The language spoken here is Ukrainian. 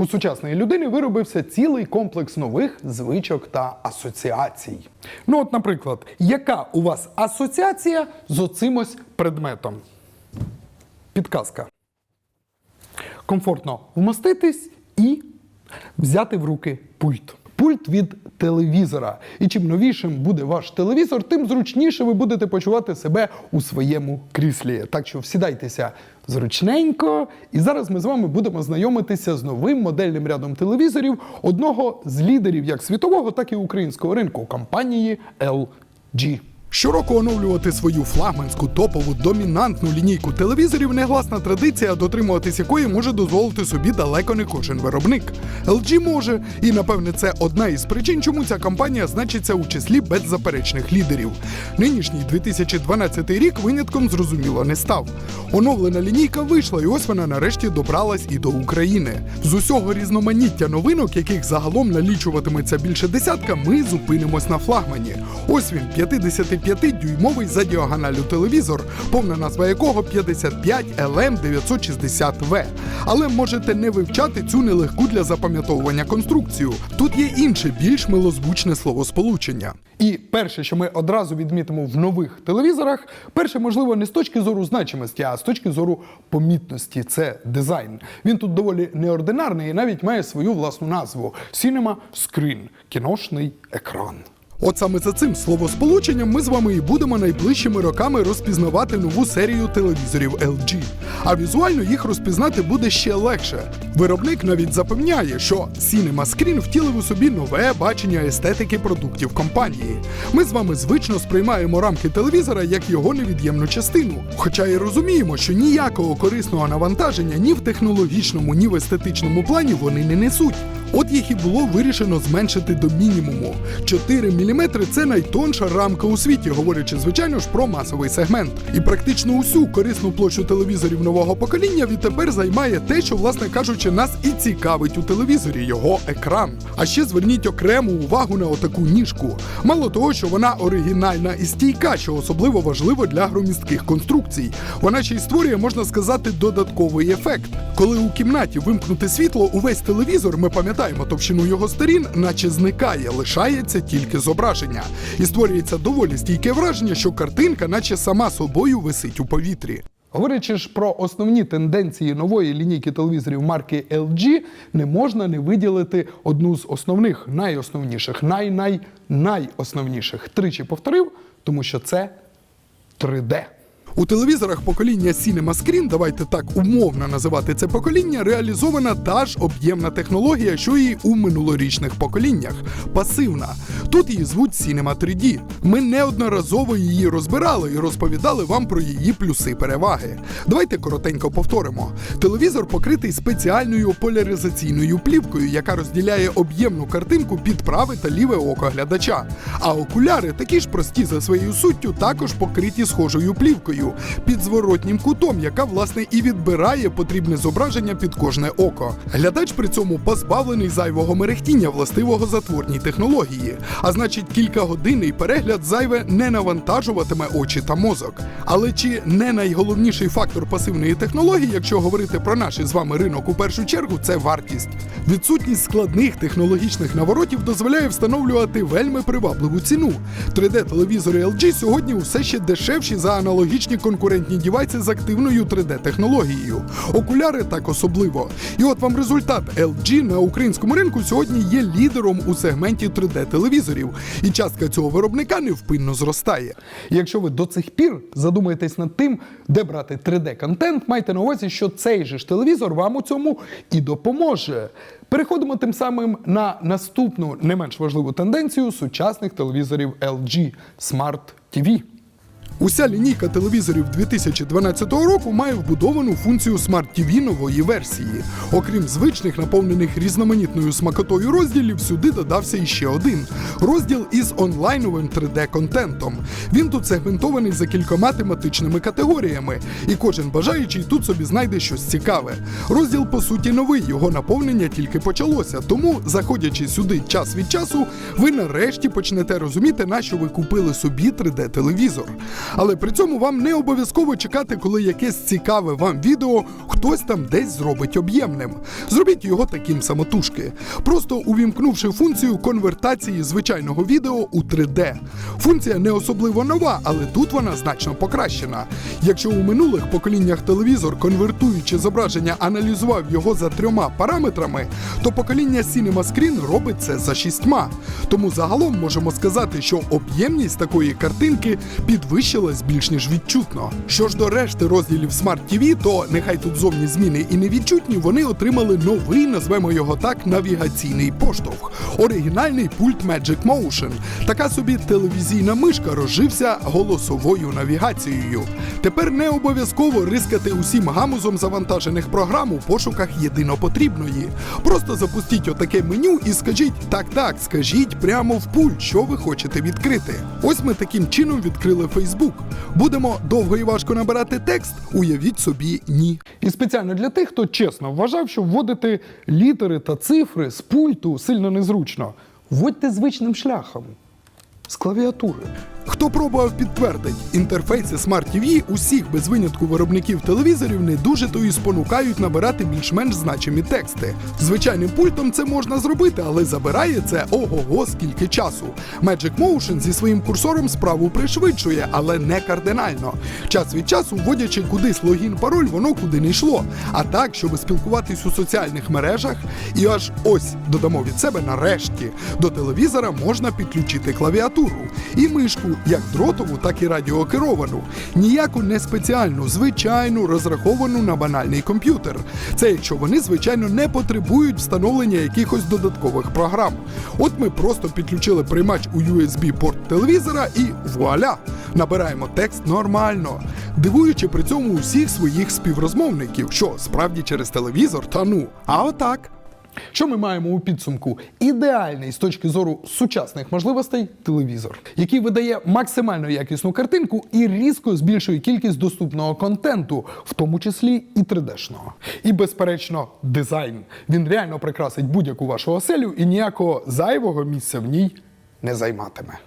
У сучасної людини виробився цілий комплекс нових звичок та асоціацій. Ну, от, наприклад, яка у вас асоціація з оцим ось предметом? Підказка. Комфортно вмоститись і взяти в руки пульт. Пульт від телевізора. І чим новішим буде ваш телевізор, тим зручніше ви будете почувати себе у своєму кріслі. Так що всідайтеся зручненько. І зараз ми з вами будемо знайомитися з новим модельним рядом телевізорів одного з лідерів як світового, так і українського ринку компанії LG. Щороку оновлювати свою флагманську топову домінантну лінійку телевізорів негласна традиція, дотримуватись якої може дозволити собі далеко не кожен виробник. LG може, і напевне це одна із причин, чому ця компанія значиться у числі беззаперечних лідерів. Нинішній 2012 рік винятком зрозуміло не став. Оновлена лінійка вийшла, і ось вона нарешті добралась і до України. З усього різноманіття новинок, яких загалом налічуватиметься більше десятка, ми зупинимось на флагмані. Ось він, 55-дюймовий за діагоналю телевізор, повна назва якого 55 LM 960 v Але можете не вивчати цю нелегку для запам'ятовування конструкцію. Тут є інше, більш милозвучне словосполучення. І перше, що ми одразу відмітимо в нових телевізорах, перше, можливо, не з точки зору значимості, а з точки зору помітності. Це дизайн. Він тут доволі неординарний і навіть має свою власну назву Cinema Screen – кіношний екран. От саме за цим словосполученням ми з вами і будемо найближчими роками розпізнавати нову серію телевізорів LG. А візуально їх розпізнати буде ще легше. Виробник навіть запевняє, що Cinema Screen втілив у собі нове бачення естетики продуктів компанії. Ми з вами звично сприймаємо рамки телевізора як його невід'ємну частину. Хоча і розуміємо, що ніякого корисного навантаження ні в технологічному, ні в естетичному плані вони не несуть. От їх і було вирішено зменшити до мінімуму. 4 мм – це найтонша рамка у світі, говорячи, звичайно ж, про масовий сегмент. І практично усю корисну площу телевізорів нового покоління відтепер займає те, що, власне кажучи, нас і цікавить у телевізорі його екран. А ще зверніть окрему увагу на отаку ніжку. Мало того, що вона оригінальна і стійка, що особливо важливо для громістких конструкцій. Вона ще й створює, можна сказати, додатковий ефект. Коли у кімнаті вимкнути світло, увесь телевізор, ми пам'ятаємо товщину його сторін, наче зникає, лишається тільки зображення. І створюється доволі стійке враження, що картинка, наче сама собою висить у повітрі. Говорячи ж про основні тенденції нової лінійки телевізорів марки LG, не можна не виділити одну з основних, найосновніших, най-най найосновніших. Тричі повторив, тому що це 3D. У телевізорах покоління Cinema Screen, давайте так умовно називати це покоління, реалізована та ж об'ємна технологія, що і у минулорічних поколіннях пасивна. Тут її звуть Cinema 3D. Ми неодноразово її розбирали і розповідали вам про її плюси переваги. Давайте коротенько повторимо. Телевізор покритий спеціальною поляризаційною плівкою, яка розділяє об'ємну картинку під праве та ліве око глядача. А окуляри, такі ж прості за своєю суттю, також покриті схожою плівкою під зворотнім кутом, яка власне і відбирає потрібне зображення під кожне око. Глядач при цьому позбавлений зайвого мерехтіння властивого затворній технології. А значить, кількагодинний перегляд зайве не навантажуватиме очі та мозок. Але чи не найголовніший фактор пасивної технології, якщо говорити про наш з вами ринок у першу чергу, це вартість. Відсутність складних технологічних наворотів дозволяє встановлювати вельми привабливу ціну. 3D-телевізори LG сьогодні усе ще дешевші за аналогічні конкурентні дівайси з активною 3D-технологією. Окуляри так особливо. І от вам результат. LG на українському ринку сьогодні є лідером у сегменті 3D-телевізорів, і частка цього виробника невпинно зростає. Якщо ви до цих пір задумаєтесь над тим, де брати 3D-контент, майте на увазі, що цей же ж телевізор вам у цьому і допоможе. Переходимо тим самим на наступну не менш важливу тенденцію сучасних телевізорів LG Smart TV. Уся лінійка телевізорів 2012 року має вбудовану функцію Smart TV нової версії. Окрім звичних, наповнених різноманітною смакотою розділів, сюди додався іще один розділ із онлайновим 3D-контентом. Він тут сегментований за кількома тематичними категоріями, і кожен бажаючий тут собі знайде щось цікаве. Розділ, по суті, новий, його наповнення тільки почалося. Тому, заходячи сюди час від часу, ви нарешті почнете розуміти, на що ви купили собі 3D-телевізор. Але при цьому вам не обов'язково чекати, коли якесь цікаве вам відео хтось там десь зробить об'ємним. Зробіть його таким самотужки, просто увімкнувши функцію конвертації звичайного відео у 3D. Функція не особливо нова, але тут вона значно покращена. Якщо у минулих поколіннях телевізор, конвертуючи зображення, аналізував його за трьома параметрами, то покоління Cinema Screen робить це за шістьма. Тому загалом можемо сказати, що об'ємність такої картинки підвищилась більш ніж відчутно. Що ж до решти розділів Smart TV, то нехай тут зовні зміни і невідчутні, вони отримали новий, назвемо його так, навігаційний поштовх. Оригінальний пульт Magic Motion. Така собі телевізійна мишка розжився голосовою навігацією. Тепер не обов'язково рискати усім гамузом завантажених програм у пошуках єдино потрібної. Просто запустіть отаке меню і скажіть так, так, скажіть прямо в пульт, що ви хочете відкрити. Ось ми таким чином відкрили Facebook. Будемо довго і важко набирати текст. Уявіть собі, ні. І спеціально для тих, хто чесно вважав, що вводити літери та цифри з пульту сильно незручно. Вводьте звичним шляхом з клавіатури. Хто пробував підтвердить, інтерфейси Smart TV усіх без винятку виробників телевізорів не дуже то і спонукають набирати більш-менш значимі тексти. Звичайним пультом це можна зробити, але забирає це ого-го скільки часу. Magic Motion зі своїм курсором справу пришвидшує, але не кардинально. Час від часу, вводячи кудись логін пароль, воно куди не йшло. А так, щоб спілкуватись у соціальних мережах, і аж ось додамо від себе нарешті до телевізора можна підключити клавіатуру і мишку, як дротову, так і радіокеровану. Ніяку не спеціальну, звичайну, розраховану на банальний комп'ютер. Це якщо вони, звичайно, не потребують встановлення якихось додаткових програм. От ми просто підключили приймач у USB порт телевізора і вуаля! Набираємо текст нормально, дивуючи при цьому усіх своїх співрозмовників, що справді через телевізор, та ну, а отак. Що ми маємо у підсумку? Ідеальний з точки зору сучасних можливостей телевізор, який видає максимально якісну картинку і різко збільшує кількість доступного контенту, в тому числі і 3D-шного. І, безперечно, дизайн. Він реально прикрасить будь-яку вашу оселю і ніякого зайвого місця в ній не займатиме.